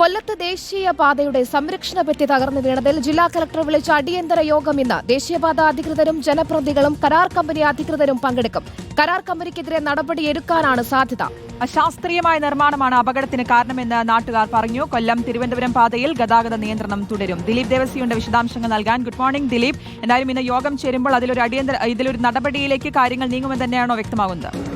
കൊല്ലത്ത് ദേശീയപാതയുടെ സംരക്ഷണ പെട്ടി തകർന്നു വീണതിൽ ജില്ലാ കലക്ടർ വിളിച്ച അടിയന്തര യോഗം ഇന്ന്. ദേശീയപാത അധികൃതരും ജനപ്രതികളും കരാർ കമ്പനി അധികൃതരും പങ്കെടുക്കും. കരാർ കമ്പനിക്കെതിരെ നടപടിയെടുക്കാനാണ് സാധ്യത. അശാസ്ത്രീയമായ നിർമ്മാണമാണ് അപകടത്തിന് കാരണമെന്ന് നാട്ടുകാർ പറഞ്ഞു. കൊല്ലം തിരുവനന്തപുരം പാതയിൽ ഗതാഗത നിയന്ത്രണം തുടരും. ദിലീപ് ദേവസിയുടെ വിശദാംശങ്ങൾ നൽകാൻ ഗുഡ് മോർണിംഗ് ദിലീപ്. എന്തായാലും ഇന്ന് യോഗം ചേരുമ്പോൾ അതിലൊരു അടിയന്തര ഇതിലൊരു നടപടിയിലേക്ക് കാര്യങ്ങൾ നീങ്ങുമെന്ന് തന്നെയാണോ വ്യക്തമാകുന്നത്?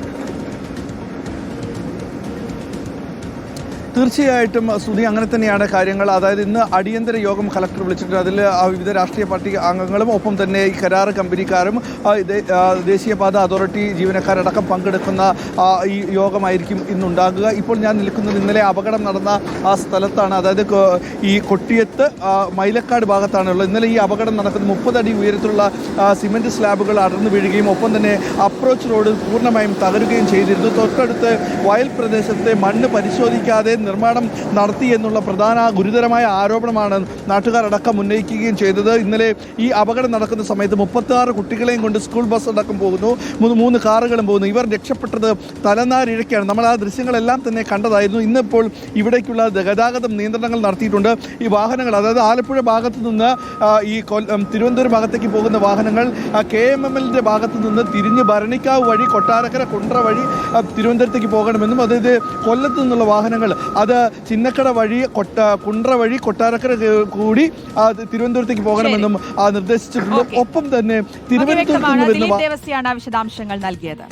തീർച്ചയായിട്ടും സ്തുതി അങ്ങനെ തന്നെയാണ് കാര്യങ്ങൾ. അതായത് ഇന്ന് അടിയന്തര യോഗം കളക്ടർ വിളിച്ചിട്ടുണ്ട്. അതിൽ വിവിധ രാഷ്ട്രീയ പാർട്ടി അംഗങ്ങളും ഒപ്പം തന്നെ ഈ കരാർ കമ്പനിക്കാരും ദേശീയപാത അതോറിറ്റി ജീവനക്കാരടക്കം പങ്കെടുക്കുന്ന ഈ യോഗമായിരിക്കും ഇന്നുണ്ടാകുക. ഇപ്പോൾ ഞാൻ നിൽക്കുന്നത് ഇന്നലെ അപകടം നടന്ന ആ സ്ഥലത്താണ്. അതായത് ഈ കൊട്ടിയത്ത് മൈലക്കാട് ഭാഗത്താണുള്ളത് ഇന്നലെ ഈ അപകടം നടക്കുന്നത് മുപ്പതടി ഉയരത്തിലുള്ള സിമെന്റ് സ്ലാബുകൾ അടർന്നു വീഴുകയും ഒപ്പം തന്നെ അപ്രോച്ച് റോഡ് പൂർണമായും തകരുകയും ചെയ്തിരുന്നു. തൊട്ടടുത്ത് വയൽ പ്രദേശത്തെ മണ്ണ് പരിശോധിക്കാതെ നിർമ്മാണം നടത്തി എന്നുള്ള പ്രധാന ഗുരുതരമായ ആരോപണമാണ് നാട്ടുകാരടക്കം ഉന്നയിക്കുകയും ചെയ്തത്. ഇന്നലെ ഈ അപകടം നടക്കുന്ന സമയത്ത് മുപ്പത്തി കുട്ടികളെയും കൊണ്ട് സ്കൂൾ ബസ് അടക്കം പോകുന്നു. മൂന്ന് കാറുകളും പോകുന്നു. ഇവർ രക്ഷപ്പെട്ടത് തലനാരിഴയ്ക്കാണ്. നമ്മൾ ആ ദൃശ്യങ്ങളെല്ലാം തന്നെ കണ്ടതായിരുന്നു. ഇന്നിപ്പോൾ ഇവിടേക്കുള്ള ഗതാഗതം നിയന്ത്രണങ്ങൾ നടത്തിയിട്ടുണ്ട്. ഈ വാഹനങ്ങൾ അതായത് ആലപ്പുഴ ഭാഗത്തു നിന്ന് ഈ തിരുവനന്തപുരം ഭാഗത്തേക്ക് പോകുന്ന വാഹനങ്ങൾ കെ എം എം എല്ലിന്റെ ഭാഗത്തു നിന്ന് തിരിഞ്ഞ് ഭരണിക്കാവ് വഴി കൊട്ടാരക്കര കുണ്ട്ര വഴി തിരുവനന്തപുരത്തേക്ക് പോകണമെന്നും അതായത് കൊല്ലത്തു നിന്നുള്ള വാഹനങ്ങൾ അത് ചിന്നക്കട വഴി കൊട്ട കുണ്ട്ര വഴി കൊട്ടാരക്കര കൂടി തിരുവനന്തപുരത്തേക്ക് പോകണമെന്നും നിർദ്ദേശിച്ചിട്ടുണ്ട്. ഒപ്പം തന്നെ തിരുവനന്തപുരത്ത് വിശദാംശങ്ങൾ നൽകിയത്.